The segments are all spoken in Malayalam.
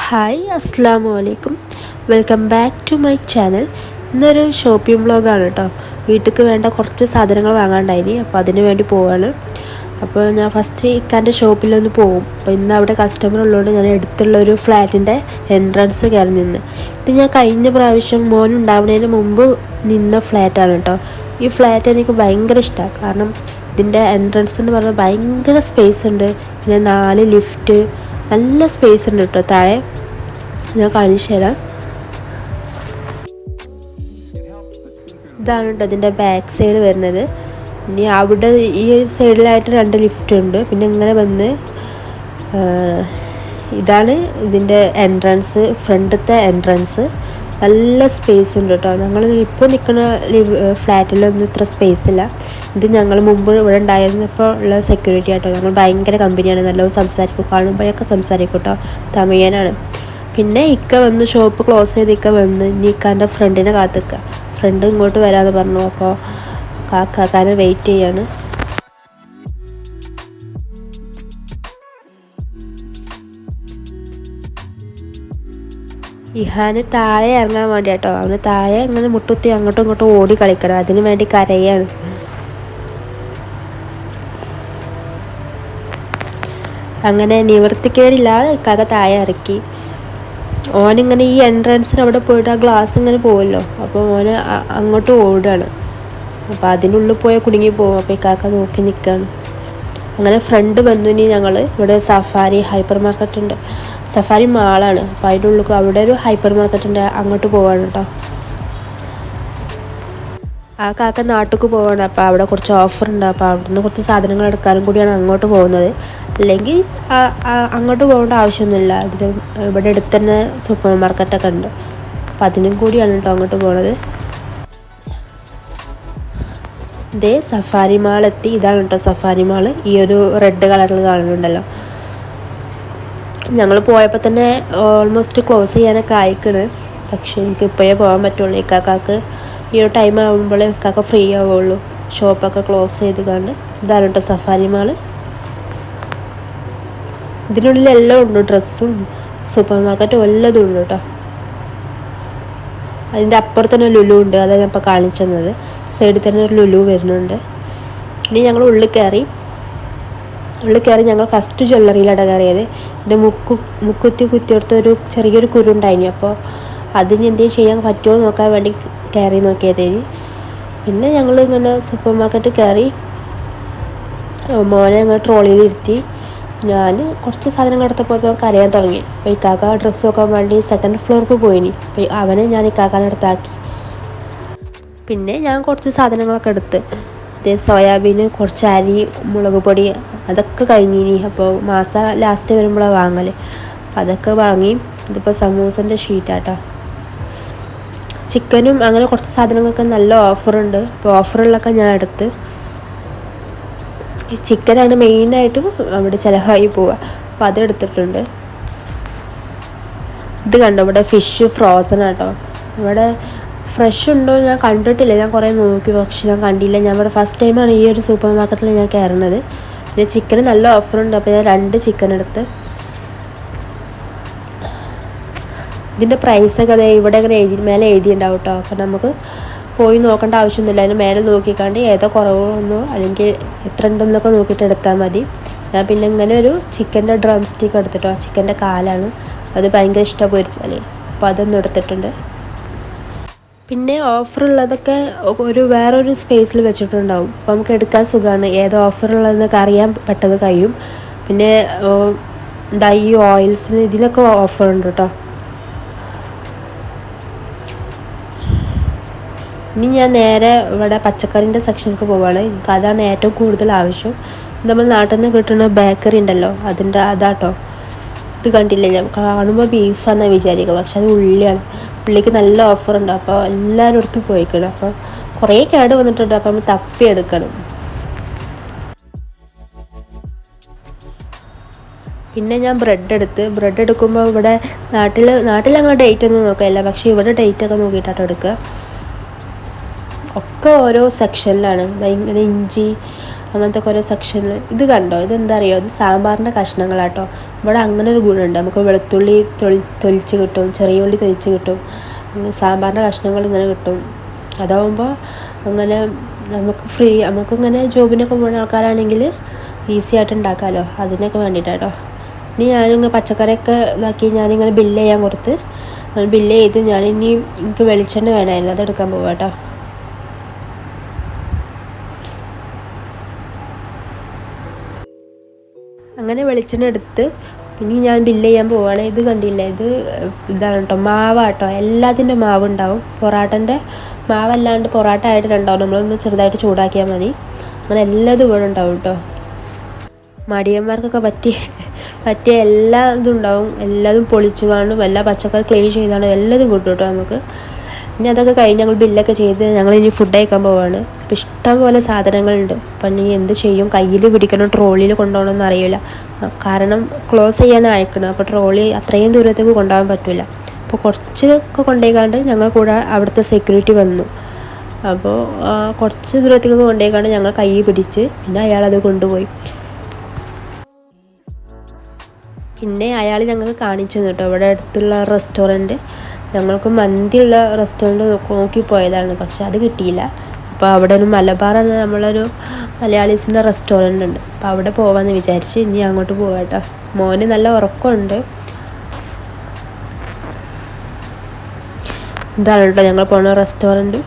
ഹായ് അസ്സാം വലൈക്കും welcome back to my channel. ഇന്നൊരു ഷോപ്പിംഗ് വ്ളോഗാണ് കേട്ടോ വീട്ടിലേക്ക് വേണ്ട കുറച്ച് സാധനങ്ങൾ വാങ്ങാണ്ടായിനി. അപ്പോൾ അതിന് വേണ്ടി പോവാണ്. അപ്പോൾ ഞാൻ ഫസ്റ്റ് ഇക്കാന്റെ ഷോപ്പിലൊന്ന് പോകും അപ്പോൾ ഇന്ന് അവിടെ കസ്റ്റമർ ഉള്ളതുകൊണ്ട് ഞാൻ അടുത്തുള്ള ഒരു ഫ്ലാറ്റിന്റെ എൻട്രൻസ് കയറി നിന്ന്. ഇത് ഞാൻ കഴിഞ്ഞ പ്രാവശ്യം മോൻ ഉണ്ടാവുന്നതിന് മുമ്പ് നിന്ന ഫ്ലാറ്റാണ് കേട്ടോ ഈ ഫ്ലാറ്റ് എനിക്ക് ഭയങ്കര ഇഷ്ടമാണ് കാരണം ഇതിന്റെ എൻട്രൻസ് എന്ന് പറഞ്ഞാൽ ഭയങ്കര സ്പേസ് ഉണ്ട്. പിന്നെ നാല് ലിഫ്റ്റ് നല്ല സ്പേസ് ഉണ്ട് കേട്ടോ താഴെ ഞാൻ കാണിച്ചു തരാം. ഇതാണ് കേട്ടോ അതിന്റെ ബാക്ക് സൈഡ് വരുന്നത്. ഇനി അവിടെ ഈ സൈഡിലായിട്ട് രണ്ട് ലിഫ്റ്റ് ഉണ്ട്. പിന്നെ ഇങ്ങനെ വന്ന് ഇതാണ് ഇതിന്റെ എൻട്രൻസ് ഫ്രണ്ടത്തെ എൻട്രൻസ് നല്ല സ്പേസ് ഉണ്ട് കേട്ടോ ഞങ്ങൾ ഇപ്പോൾ നിൽക്കുന്ന ഫ്ലാറ്റിലൊന്നും ഇത്ര സ്പേസ് ഇല്ല. ഇത് ഞങ്ങൾ മുമ്പ് ഇവിടെ ഉണ്ടായിരുന്നപ്പോൾ ഉള്ള സെക്യൂരിറ്റി ആട്ടോ. ഞങ്ങൾ ഭയങ്കര കമ്പനിയാണ് നല്ലോണം സംസാരിക്കും. കാണുമ്പോഴൊക്കെ സംസാരിക്കും കേട്ടോ. തമിഴനാണ്. പിന്നെ ഇക്ക വന്ന് ഷോപ്പ് ക്ലോസ് ചെയ്ത് ഇക്ക വന്ന് ഇനി ഫ്രണ്ടിനെ കാത്തിക്കുക ഫ്രണ്ട് ഇങ്ങോട്ട് വരാമെന്ന് പറഞ്ഞു. അപ്പോൾ കാക്കാക്കാനെ വെയിറ്റ് ചെയ്യാണ്. ഇഹാന് താഴെ ഇറങ്ങാൻ വേണ്ടി കേട്ടോ അവന് താഴെ ഇങ്ങനെ മുട്ടുത്തി അങ്ങോട്ടും ഇങ്ങോട്ടും ഓടി കളിക്കണം. അതിന് വേണ്ടി കരയാണ്. അങ്ങനെ നിവർത്തിക്കേടില്ലാതെ ഇക്കാക്ക താഴെ ഇറക്കി ഓനിങ്ങനെ ഈ എൻട്രൻസിന് അവിടെ പോയിട്ട് ആ ഗ്ലാസ് ഇങ്ങനെ പോവല്ലോ. അപ്പോൾ ഓന് അങ്ങോട്ട് ഓടുകയാണ് അപ്പോൾ അതിനുള്ളിൽ പോയ കുടുങ്ങി പോകും അപ്പോൾ ഇക്കാക്ക നോക്കി നിൽക്കുകയാണ് അങ്ങനെ ഫ്രണ്ട് വന്നു ഇനി ഞങ്ങൾ ഇവിടെ സഫാരി ഹൈപ്പർ മാർക്കറ്റ് ഉണ്ട് സഫാരി മാളാണ് അപ്പോൾ അതിന്റെ ഉള്ളിൽ അവിടെ ഒരു ഹൈപ്പർ മാർക്കറ്റ് ഉണ്ട്. അങ്ങോട്ട് പോവാണ് കേട്ടോ ആ കാക്ക നാട്ടിലേക്ക് പോവാണ്. അപ്പോൾ അവിടെ കുറച്ച് ഓഫർ ഉണ്ട്. അപ്പോൾ അവിടുന്ന് കുറച്ച് സാധനങ്ങൾ എടുക്കാനും കൂടിയാണ് അങ്ങോട്ട് പോകുന്നത്. അല്ലെങ്കിൽ അങ്ങോട്ട് പോകേണ്ട ആവശ്യമൊന്നുമില്ല. അതിന് ഇവിടെ അടുത്ത് തന്നെ സൂപ്പർ മാർക്കറ്റൊക്കെ ഉണ്ട്. അപ്പം അതിനും കൂടിയാണ് കേട്ടോ അങ്ങോട്ട് പോണത്. ഇതേ സഫാരി മാൾ എത്തി. ഇതാണ് കേട്ടോ സഫാരി മാൾ. ഈ ഒരു റെഡ് കളറിൽ കാണുന്നുണ്ടല്ലോ. ഞങ്ങൾ പോയപ്പോൾ തന്നെ ഓൾമോസ്റ്റ് ക്ലോസ് ചെയ്യാനൊക്കെ ആയിക്കണ്. പക്ഷെ എനിക്ക് ഇപ്പോഴേ പോകാൻ പറ്റുള്ളൂ. ഇക്കാക്കാക്ക് ഈ ഒരു ടൈം ആകുമ്പോഴേ ഇക്കാക്ക ഫ്രീ ആവുള്ളൂ. ഷോപ്പൊക്കെ ക്ലോസ് ചെയ്ത് കണ്ട്. ഇതാണ് കേട്ടോ സഫാരി മാൾ ഇതിനുള്ളിൽ എല്ലാം ഉണ്ട് ഡ്രസ്സും. സൂപ്പർ മാർക്കറ്റും എല്ലതും ഉണ്ട് കേട്ടോ അതിന്റെ അപ്പുറത്ത് തന്നെ ലുലു ഉണ്ട്. അതാണ് ഞാൻ ഇപ്പോൾ കാണിച്ചു തന്നത് സൈഡിൽ തന്നെ ഒരു ലുലു വരുന്നുണ്ട്. ഇനി ഞങ്ങൾ ഉള്ളിൽ കയറി. ഉള്ളിൽ കയറി ഞങ്ങൾ ഫസ്റ്റ് ജ്വല്ലറിയിലാണ് കയറിയത്. എന്റെ മുക്കു മുക്കുത്തി കുത്തിയെടുത്ത ഒരു ചെറിയൊരു കുരുണ്ടായിനി അപ്പോൾ അതിന് എന്ത് ചെയ്യാൻ പറ്റുമോ നോക്കാൻ വേണ്ടി കയറി നോക്കിയതേനി പിന്നെ ഞങ്ങൾ ഇങ്ങനെ സൂപ്പർ മാർക്കറ്റ് കയറി. മോനെ ഞങ്ങൾ ട്രോളിയിൽ ഇരുത്തി ഞാൻ കുറച്ച് സാധനങ്ങൾ എടുത്തപ്പോൾ നമുക്ക് അറിയാൻ തുടങ്ങി. അപ്പോൾ ഈ കാക്ക ഡ്രസ്സ് നോക്കാൻ വേണ്ടി സെക്കൻഡ് ഫ്ലോർക്ക് പോയിനി. അപ്പോൾ അവനെ ഞാൻ ഈ കാക്കാനടുത്താക്കി പിന്നെ ഞാൻ കുറച്ച് സാധനങ്ങളൊക്കെ എടുത്ത്. ഇത് സോയാബീന് കുറച്ച് അരി മുളക് പൊടി അതൊക്കെ കഴിഞ്ഞിനി. അപ്പോൾ മാസം ലാസ്റ്റ് വരുമ്പോഴാണ് വാങ്ങൽ അതൊക്കെ വാങ്ങി. ഇതിപ്പോൾ സമൂസന്റെ ഷീറ്റാട്ടോ ചിക്കനും അങ്ങനെ കുറച്ച് സാധനങ്ങളൊക്കെ നല്ല ഓഫറുണ്ട് അപ്പോൾ ഓഫറുകളിലൊക്കെ ഞാൻ എടുത്ത് ഈ ചിക്കനാണ് മെയിനായിട്ടും അവിടെ ചിലവായി പോവുക. അപ്പോൾ അതെടുത്തിട്ടുണ്ട്. ഇത് കണ്ടോ? ഇവിടെ ഫിഷ് ഫ്രോസൺ ആട്ടോ. ഇവിടെ ഫ്രഷ് ഉണ്ടോ ഞാൻ കണ്ടിട്ടില്ല. ഞാൻ കുറേ നോക്കി പക്ഷെ ഞാൻ കണ്ടില്ല. ഞാൻ ഇവിടെ ഫസ്റ്റ് ടൈമാണ് ഈ ഒരു സൂപ്പർ മാർക്കറ്റിൽ ഞാൻ കയറുന്നത്. പിന്നെ ചിക്കന് നല്ല ഓഫറുണ്ട് അപ്പോൾ ഞാൻ രണ്ട് ചിക്കൻ എടുത്ത്. ഇതിന്റെ പ്രൈസൊക്കെ അതെ ഇവിടെ അങ്ങനെ എഴുതി മേലെ എഴുതിയിട്ടുണ്ടാവും കേട്ടോ അപ്പോൾ നമുക്ക് പോയി നോക്കേണ്ട ആവശ്യമൊന്നുമില്ല. അതിന് മേലെ നോക്കിക്കാണ്ട് ഏതോ കുറവൊന്നോ അല്ലെങ്കിൽ എത്ര ഉണ്ടെന്നൊക്കെ നോക്കിയിട്ട് എടുത്താൽ മതി. ഞാൻ പിന്നെ ഇങ്ങനെ ഒരു ചിക്കന്റെ ഡ്രം സ്റ്റിക്ക് എടുത്തിട്ടോ ചിക്കന്റെ കാലാണ്. അത് ഭയങ്കര ഇഷ്ടം പൊരിച്ചാൽ അപ്പോൾ അതൊന്നും എടുത്തിട്ടുണ്ട്. പിന്നെ ഓഫർ ഉള്ളതൊക്കെ ഒരു വേറൊരു സ്പേസിൽ വെച്ചിട്ടുണ്ടാവും. അപ്പോൾ നമുക്ക് എടുക്കാൻ സുഖമാണ്. ഏതോ ഓഫർ ഉള്ളതെന്നൊക്കെ അറിയാൻ പെട്ടെന്ന് കഴിയും. പിന്നെ എന്താ ഈ ഓയിൽസിന് ഇതിനൊക്കെ ഓഫർ ഉണ്ട് കേട്ടോ ഇനി ഞാൻ നേരെ ഇവിടെ പച്ചക്കറിന്റെ സെക്ഷനിലേക്ക് പോവുകയാണ് എനിക്ക് അതാണ് ഏറ്റവും കൂടുതൽ ആവശ്യം. നമ്മൾ നാട്ടിൽ നിന്ന് കിട്ടുന്ന ബേക്കറി ഉണ്ടല്ലോ അതിന്റെ അതാട്ടോ. ഇത് കണ്ടില്ല? ഞാൻ കാണുമ്പോൾ ബീഫാന്നാണ് വിചാരിക്കുക പക്ഷെ അത് ഉള്ളിയാണ്. ഉള്ളിക്ക് നല്ല ഓഫറുണ്ട് അപ്പോൾ എല്ലാവരും അടുത്ത് പോയിക്കണം. അപ്പോൾ കുറേ കേട് വന്നിട്ടുണ്ട്. അപ്പോൾ നമ്മൾ തപ്പി എടുക്കണം. പിന്നെ ഞാൻ ബ്രെഡ് എടുത്ത്. ബ്രെഡ് എടുക്കുമ്പോൾ ഇവിടെ നാട്ടിൽ നാട്ടിൽ ഞങ്ങൾ ഡേറ്റ് ഒന്നും നോക്കില്ല പക്ഷേ ഇവിടെ ഡേറ്റ് ഒക്കെ നോക്കിയിട്ടാട്ടോ എടുക്കുക. ഒക്കെ ഓരോ സെക്ഷനിലാണ്. ഇങ്ങനെ ഇഞ്ചി അങ്ങനത്തെ ഓരോ സെക്ഷനിൽ ഇത് കണ്ടോ? ഇതെന്താ അറിയോ ഇത് സാമ്പാറിന്റെ കഷ്ണങ്ങളാട്ടോ. ഇവിടെ അങ്ങനെ ഒരു ഗുണമുണ്ട്. നമുക്ക് വെളുത്തുള്ളി തൊളി തൊലിച്ച് കിട്ടും. ചെറിയ ഉള്ളി തൊലിച്ച് കിട്ടും. സാമ്പാറിന്റെ കഷ്ണങ്ങൾ ഇങ്ങനെ കിട്ടും. അതാവുമ്പോൾ അങ്ങനെ നമുക്ക് ഫ്രീ നമുക്കിങ്ങനെ ജോബിനൊക്കെ പോകുന്ന ആൾക്കാരാണെങ്കിൽ ഈസി ആയിട്ട് ഉണ്ടാക്കാമല്ലോ അതിനൊക്കെ വേണ്ടിയിട്ടാട്ടോ ഇനി ഞാനിങ്ങനെ പച്ചക്കറിയൊക്കെ ഇതാക്കി ഞാനിങ്ങനെ ബില്ല് ചെയ്യാൻ കൊടുത്ത് ബില്ല് ചെയ്ത് ഞാനിനി എനിക്ക് വെളിച്ചെണ്ണ വേണമായിരുന്നു. അതെടുക്കാൻ പോവാം കേട്ടോ അങ്ങനെ വെളിച്ചെണ്ണ എടുത്ത് ഇനി ഞാൻ ബില്ല് ചെയ്യാൻ പോവാണ്. ഇത് കണ്ടില്ല? ഇത് ഇതാണ് കേട്ടോ മാവാട്ടോ. എല്ലാത്തിന്റെ മാവുണ്ടാവും. പൊറാട്ടന്റെ മാവല്ലാണ്ട് പൊറാട്ട ആയിട്ടുണ്ടാവും നമ്മളൊന്ന് ചെറുതായിട്ട് ചൂടാക്കിയാൽ മതി. അങ്ങനെ എല്ലാതും ഇവിടെ ഉണ്ടാവും കേട്ടോ മടിയന്മാർക്കൊക്കെ പറ്റിയ പറ്റിയ എല്ലാ ഇതും ഉണ്ടാവും എല്ലാതും പൊളിച്ചു കാണും. എല്ലാ പച്ചക്കറി ക്ലീൻ ചെയ്താണോ എല്ലാതും കിട്ടും കേട്ടോ നമുക്ക്. ഇനി അതൊക്കെ കഴിഞ്ഞ് ഞങ്ങൾ ബില്ലൊക്കെ ചെയ്ത് ഞങ്ങൾ ഇനി ഫുഡ് കഴിക്കാൻ പോവാണ്. അപ്പോൾ ഇഷ്ടം പോലെ സാധനങ്ങളുണ്ട്. അപ്പം നീ എന്ത് ചെയ്യും? കയ്യിൽ പിടിക്കണം ട്രോളിയിൽ കൊണ്ടുപോകണമെന്ന് അറിയില്ല. കാരണം ക്ലോസ് ചെയ്യാൻ അയക്കണം അപ്പോൾ ട്രോളി അത്രയും ദൂരത്തേക്ക് കൊണ്ടുപോകാൻ പറ്റില്ല അപ്പോൾ കുറച്ചൊക്കെ കൊണ്ടുപോയിക്കാണ്ട് ഞങ്ങൾ കൂടെ അവിടുത്തെ സെക്യൂരിറ്റി വന്നു. അപ്പോൾ കുറച്ച് ദൂരത്തേക്ക് കൊണ്ടുപോയിക്കാണ്ട് ഞങ്ങൾ കൈ പിടിച്ച് പിന്നെ അയാളത് കൊണ്ടുപോയി. പിന്നെ അയാൾ ഞങ്ങൾക്ക് കാണിച്ചു തന്നു കേട്ടോ. ഇവിടെ അടുത്തുള്ള റെസ്റ്റോറന്റ് ഞങ്ങൾക്ക് മന്തിയുള്ള റെസ്റ്റോറന്റ് നോക്കി പോയതാണ് പക്ഷെ അത് കിട്ടിയില്ല. അപ്പോൾ അവിടെ ഒരു മലബാർ എന്ന നമ്മളൊരു മലയാളീസിന്റെ റെസ്റ്റോറന്റ് ഉണ്ട്. അപ്പോൾ അവിടെ പോകാമെന്ന് വിചാരിച്ച് ഇനി അങ്ങോട്ട് പോകാം മോന് നല്ല ഉറക്കമുണ്ട്. ഇതാണ് കേട്ടോ ഞങ്ങൾ പോണ റെസ്റ്റോറന്റ്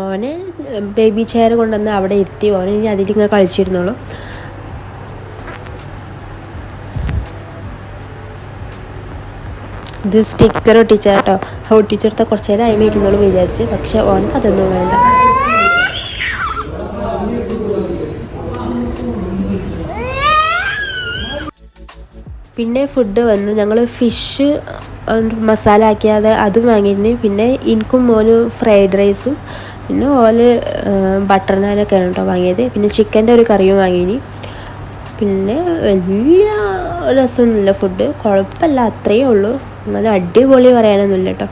ഓനെ ബേബി ചെയർ കൊണ്ടുവന്ന് അവിടെ ഇരുത്തി ഓൻ ഇനി അതിലിങ്ങനെ കളിച്ചിരുന്നുള്ളൂ ഇത് സ്റ്റിക്കർ ഒട്ടിച്ച കേട്ടോ ഒട്ടിച്ചെടുത്ത കുറച്ച് നേരം അതിന് ഇരുന്നോളൂ വിചാരിച്ച്. പക്ഷെ ഓനക്ക് അതൊന്നും വേണ്ട. പിന്നെ ഫുഡ് വന്ന്. ഞങ്ങൾ ഫിഷ് മസാല ആക്കിയാതെ അതും വാങ്ങിയിരുന്നു. പിന്നെ എനിക്കും മോനും ഫ്രൈഡ് റൈസും പിന്നെ ഓൽ ബട്ടർ നാനൊക്കെയാണ് കേട്ടോ വാങ്ങിയത്. പിന്നെ ചിക്കന്റെ ഒരു കറിയും വാങ്ങിയിനി പിന്നെ വലിയ രസമൊന്നുമില്ല ഫുഡ് കുഴപ്പമില്ല അത്രയേ ഉള്ളൂ. നല്ല അടിപൊളി പറയാനൊന്നുമില്ല കേട്ടോ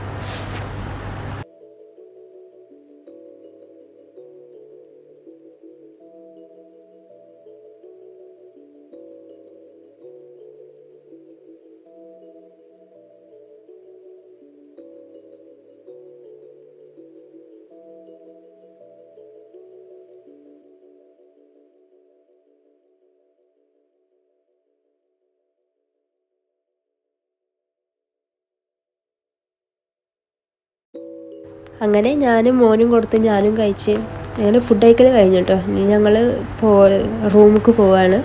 അങ്ങനെ ഞാനും മോനും കൊടുത്ത് ഞാനും കഴിച്ച് അങ്ങനെ ഫുഡ് കഴിക്കൽ കഴിഞ്ഞു കേട്ടോ ഇനി ഞങ്ങൾ പോ റൂമിലേക്ക് പോവാണ്.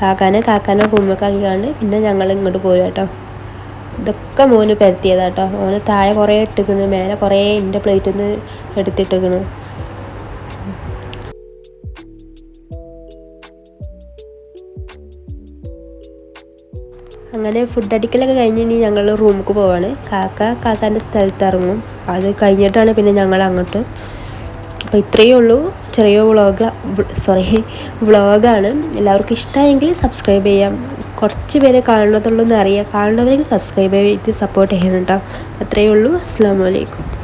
കാക്കാനെ കാക്കാനെ റൂമിലേക്ക് ആക്കിക്കാണ്ട് പിന്നെ ഞങ്ങൾ ഇങ്ങോട്ട് പോരുക കേട്ടോ ഇതൊക്കെ മോന് പരത്തിയതാട്ടോ മോന് താഴെ കുറേ ഇട്ടിക്കണ് മേലെ കുറേ എന്റെ പ്ലേറ്റിൽ നിന്ന് എടുത്തിട്ടിക്കണ്. അങ്ങനെ ഫുഡ് അടിക്കലൊക്കെ കഴിഞ്ഞ് ഇനി ഞങ്ങൾ റൂമിലേക്ക് പോവാണ്. കാക്ക കാക്കാന്റെ സ്ഥലത്ത് ഇറങ്ങും. അത് കഴിഞ്ഞിട്ടാണ് പിന്നെ ഞങ്ങൾ അങ്ങോട്ട്. അപ്പോൾ ഇത്രയേ ഉള്ളൂ. ചെറിയ വ്ളോഗ് സോറി വ്ളോഗാണ് എല്ലാവർക്കും ഇഷ്ടമായെങ്കിൽ സബ്സ്ക്രൈബ് ചെയ്യാം. കുറച്ച് പേരെ കാണുന്നതുള്ളൂ എന്ന് അറിയാം. കാണുന്നവരെങ്കിൽ സബ്സ്ക്രൈബ് ചെയ്ത് സപ്പോർട്ട് ചെയ്യണം കേട്ടോ. അത്രയേ ഉള്ളൂ. അസ്സാം വലൈക്കും